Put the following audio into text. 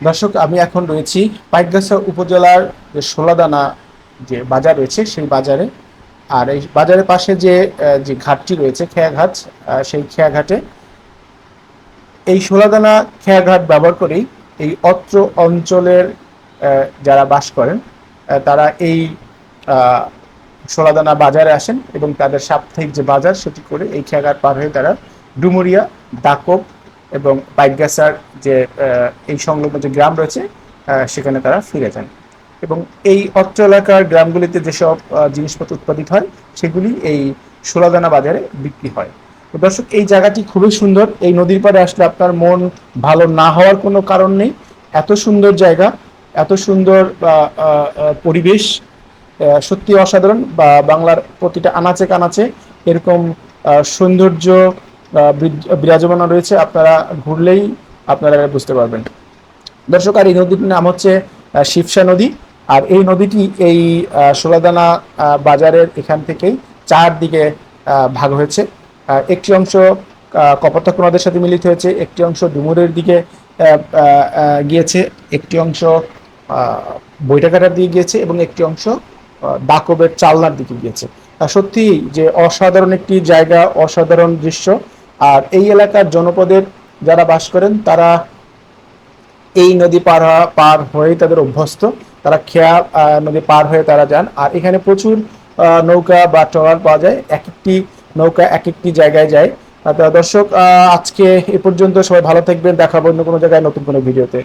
দর্শক আমি এখন রয়েছি পাইকগাছা উপজেলার যে সোলাদানা যে বাজার রয়েছে সেই বাজারে। আর এই বাজারের পাশে যে যে ঘাটটি রয়েছে খেয়াঘাট সেই খেয়াঘাটে এই সোলাদানা খেয়াঘাট ব্যবহার করেই এই অত্র অঞ্চলের যারা বাস করেন তারা এই আহ, ষোলাদানা বাজারে আসেন এবং তাদের সাপ্তাহিক যে বাজার সেটি করে এই খেয়াঘাট পার হয়ে তারা ডুমুরিয়া দাকব এবং বাইকগাছার যে এই সংলগ্ন যে গ্রাম রয়েছে সেখানে তারা ফিরে যান। এবং এই অত্র এলাকার গ্রামগুলিতে যেসব জিনিসপত্র উৎপাদিত হয়, সেগুলি এই সোলাদানা বাজারে বিক্রি হয়। তো দর্শক, এই জায়গাটি খুবই সুন্দর। এই নদীর পাড়ে আসলে আপনার মন ভালো না হওয়ার কোনো কারণ নেই। এত সুন্দর জায়গা, এত সুন্দর পরিবেশ সত্যি অসাধারণ। বা বাংলার প্রতিটা আনাচে কানাচে এরকম সৌন্দর্য বিরাজমান রয়েছে। আপনারা ঘুরলেই আপনারা বুঝতে পারবেন। দর্শক আর এই নদীটির নাম হচ্ছে শিবসা নদী। আর এই নদীটি এই সোলাদানা বাজারের এখান থেকেই চারদিকে ভাগ হয়েছে। একটি অংশ কপোতাক্ষ নদের সাথে মিলিত হয়েছে একটি অংশ ডুমুরের দিকে গিয়েছে একটি অংশ আহ, বৈটাঘাটার দিকে গিয়েছে এবং একটি অংশ বাকবের চালনার দিকে গিয়েছে। সত্যি যে অসাধারণ একটি জায়গা অসাধারণ দৃশ্য আর এই এলাকার জনপদের যারা বাস করেন, তারা এই নদী পার পার হয়ে তাদের অভ্যস্ত। তারা খেয়া নদী পার হয়ে তারা যান। আর এখানে প্রচুর নৌকা বা ট্রলার পাওয়া যায়। এক একটি নৌকা এক একটি জায়গায় যায়। দর্শক আজকে এ পর্যন্ত সবাই ভালো থাকবেন। দেখাবো অন্য কোনো জায়গায় নতুন কোনো ভিডিওতে।